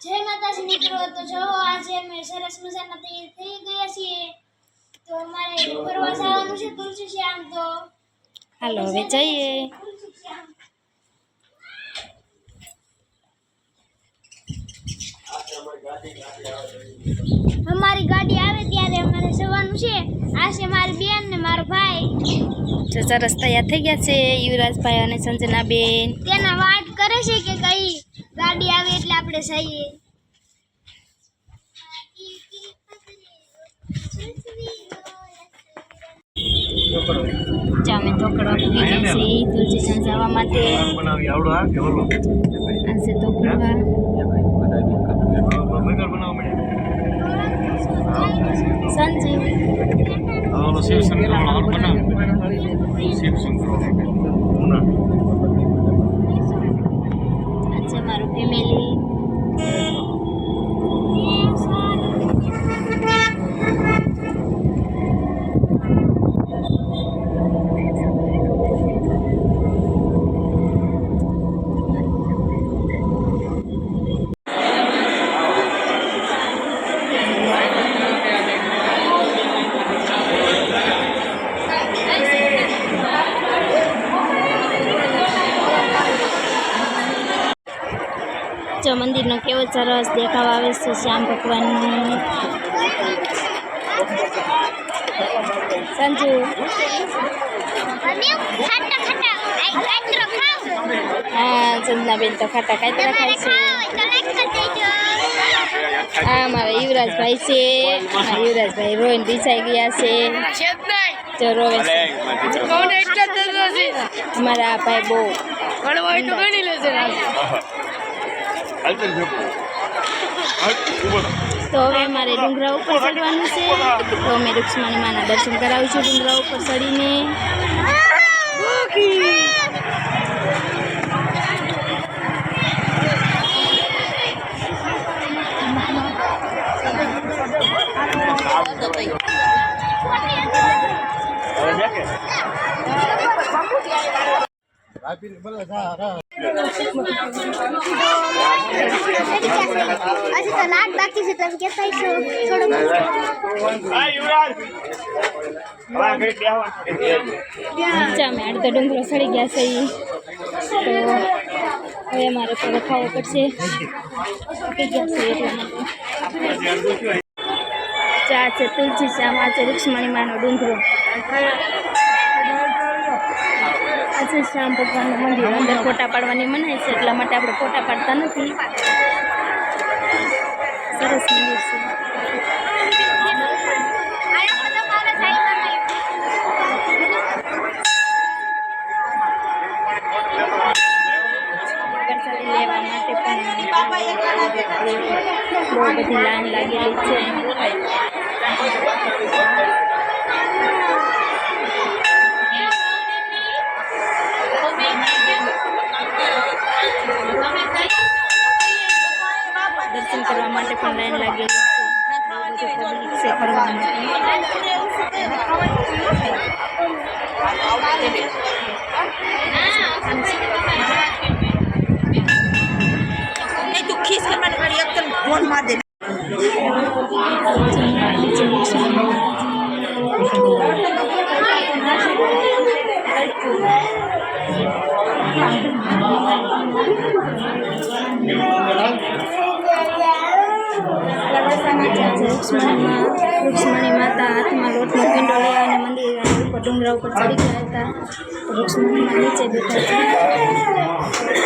જય માતાજી મિત્રો તો જો આજે અમે સરસ મજાના તૈયાર થઈ ગયા છીએ. તો અમારે ફરવા જવાનું છે તુલસી શ્યામ તો હાલો હવે જઈએ. અમારી ગાડી આવે ત્યારે અમારે જવાનું છે. આ છે મારી બેન ને મારો ભાઈ. તો સરસ તૈયાર થઈ ગયા છે યુવરાજભાઈ અને સંજના બેન તેના વાત કરે છે કે કઈ ગાડી આવે એટલે આપણે જઈએ. અમે ઢોકળો ગયા છીએ તુલસી જવા માટે. જો મંદિરનો કેવો સરસ દેખાવ આવે છે શ્યામ ભગવાનનું. સંજુ. હા સંજનાબેન તો ખાટા કાતરા ખાય છે. આ મારા યુવરાજભાઈ છે. મારા યુવરાજભાઈ રોહિન રિસાઈ ગયા છે. જો રોવે છે. અમારા આ ભાઈ બહુ. તો હવે અમારે ડુંગરા ઉપર ચડવાનું છે. તો અમે રૂક્ષ્મણી માના દર્શન કરાવીશું ડુંગરા ઉપર ચડીને હવે બેકે હજી તો બાકી છે તમે કેતા થોડું ડુંગરો સડી ગયા છે. તો હવે અમારે તો રખાવો પડશે ચા છે, તુલસી શ્યામ આ છે રૂક્ષ્મણી માનો ડુંગરો આ છે શ્યામ ભગવાનનું મંદિર અંદર ફોટા પાડવાની મનાય છે, એટલા માટે આપણે ફોટા પાડતા નથી. સરસ મંદિર છે. લેવા માટે પણ બહુ બધી લાઈન લાગેલી છે. इसलिए मैंने कहा अब कल फोन मार malu? Mungkin doleh yang mandi di kantor, potong rau percari kereta. Terus mana? Cebet aja.